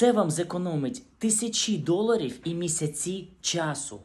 Це вам зекономить тисячі доларів і місяці часу.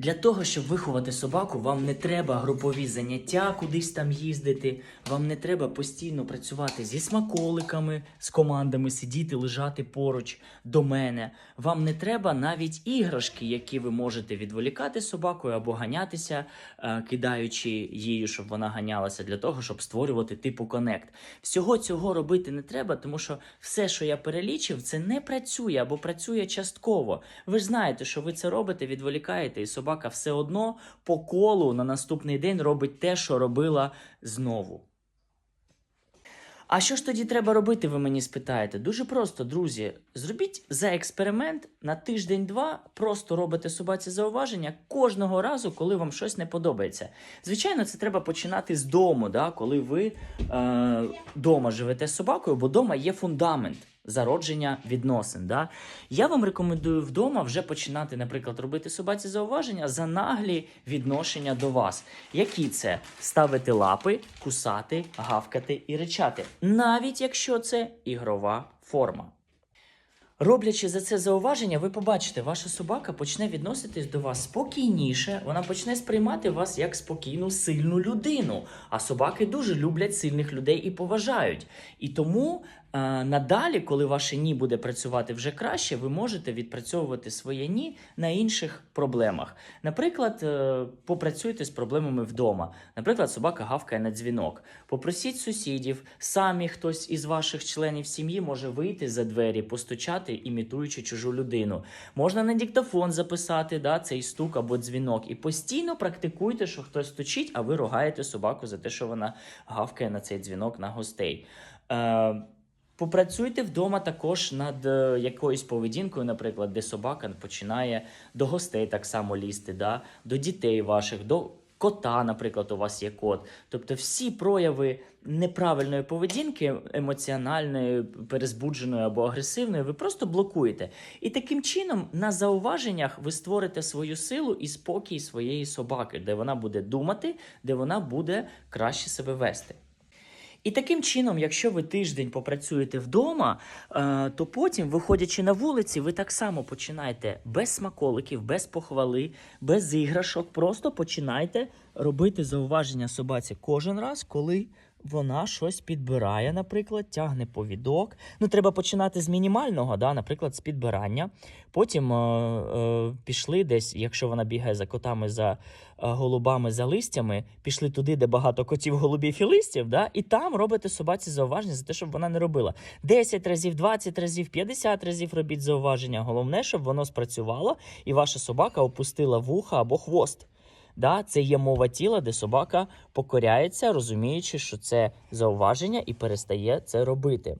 Для того, щоб виховати собаку, вам не треба групові заняття, кудись там їздити. Вам не треба постійно працювати зі смаколиками, з командами, сидіти, лежати поруч до мене. Вам не треба навіть іграшки, які ви можете відволікати собакою або ганятися, е, кидаючи її, щоб вона ганялася, для того, щоб створювати типу конект. Всього цього робити не треба, тому що все, що я перелічив, це не працює або працює частково. Ви ж знаєте, що ви це робите, відволікаєте, і собака все одно по колу на наступний день робить те, що робила знову. А що ж тоді треба робити, ви мені спитаєте? Дуже просто, друзі. Зробіть за експеримент на тиждень-два, просто робите собаці зауваження кожного разу, коли вам щось не подобається. Звичайно, це треба починати з дому, да? коли ви е, дома живете з собакою, бо дома є фундамент. Зародження відносин. Да? Я вам рекомендую вдома вже починати, наприклад, робити собаці зауваження за наглі відношення до вас. Які це ставити лапи, кусати, гавкати і ричати, навіть якщо це ігрова форма. Роблячи за це зауваження, ви побачите, ваша собака почне відноситись до вас спокійніше, вона почне сприймати вас як спокійну, сильну людину. А собаки дуже люблять сильних людей і поважають. І тому надалі, коли ваше ні буде працювати вже краще, ви можете відпрацьовувати своє ні на інших проблемах. Наприклад, е, попрацюйте з проблемами вдома. Наприклад, собака гавкає на дзвінок. Попросіть сусідів, самі хтось із ваших членів сім'ї може вийти за двері, постучати, імітуючи чужу людину. Можна на диктофон записати да, цей стук або дзвінок. І постійно практикуйте, що хтось стучить, а ви ругаєте собаку за те, що вона гавкає на цей дзвінок на гостей. Е, Попрацюйте вдома також над е, якоюсь поведінкою, наприклад, де собака починає до гостей так само лізти, да? до дітей ваших, до кота, наприклад, у вас є кот. Тобто всі прояви неправильної поведінки, емоціональної, перезбудженої або агресивної, ви просто блокуєте. І таким чином, на зауваженнях ви створите свою силу і спокій своєї собаки, де вона буде думати, де вона буде краще себе вести. І таким чином, якщо ви тиждень попрацюєте вдома, е, то потім, виходячи на вулиці, ви так само починаєте без смаколиків, без похвали, без іграшок. Просто починайте робити зауваження собаці кожен раз, коли вона щось підбирає, наприклад, тягне повідок. Ну, треба починати з мінімального, да, наприклад, з підбирання. Потім е, е, пішли десь, якщо вона бігає за котами, за е, голубами, за листями, пішли туди, де багато котів, голубів і листів, да, і там робите собаці зауваження за те, щоб вона не робила. 10 разів, 20 разів, 50 разів робіть зауваження. Головне, щоб воно спрацювало, і ваша собака опустила вуха або хвост. Да, це є мова тіла, де собака покоряється, розуміючи, що це зауваження, і перестає це робити.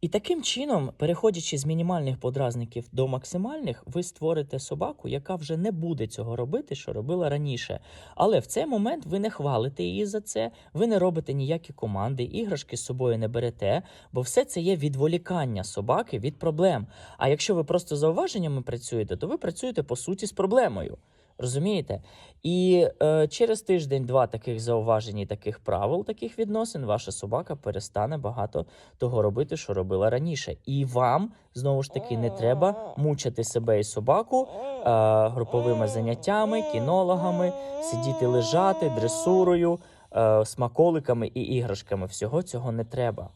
І таким чином, переходячи з мінімальних подразників до максимальних, ви створите собаку, яка вже не буде цього робити, що робила раніше. Але в цей момент ви не хвалите її за це, ви не робите ніякі команди, іграшки з собою не берете, бо все це є відволікання собаки від проблем. А якщо ви просто зауваженнями працюєте, то ви працюєте по суті з проблемою. Розумієте? І е, через тиждень-два таких зауважень і таких правил, таких відносин, ваша собака перестане багато того робити, що робила раніше. І вам знову ж таки не треба мучити себе і собаку е, груповими заняттями, кінологами, сидіти лежати, дресурою, е, смаколиками і іграшками. Всього цього не треба.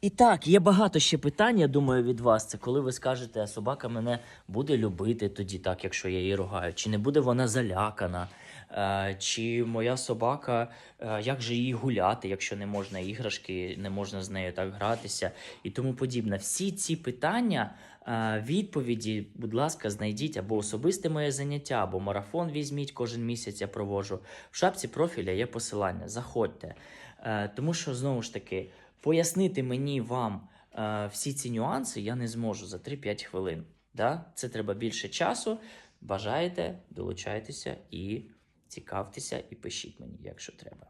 І так, є багато ще питань, я думаю, від вас. Це коли ви скажете, а собака мене буде любити тоді, так, якщо я її ругаю, чи не буде вона залякана, е, чи моя собака, е, як же їй гуляти, якщо не можна іграшки, не можна з нею так гратися і тому подібне. Всі ці питання, е, відповіді, будь ласка, знайдіть або особисте моє заняття, або марафон візьміть кожен місяць. Я проводжу. В шапці профіля є посилання. Заходьте. Тому що знову ж таки. Пояснити мені вам е, всі ці нюанси я не зможу за 3-5 хвилин. Да? Це треба більше часу. Бажаєте, долучайтеся і цікавтеся, і пишіть мені, якщо треба.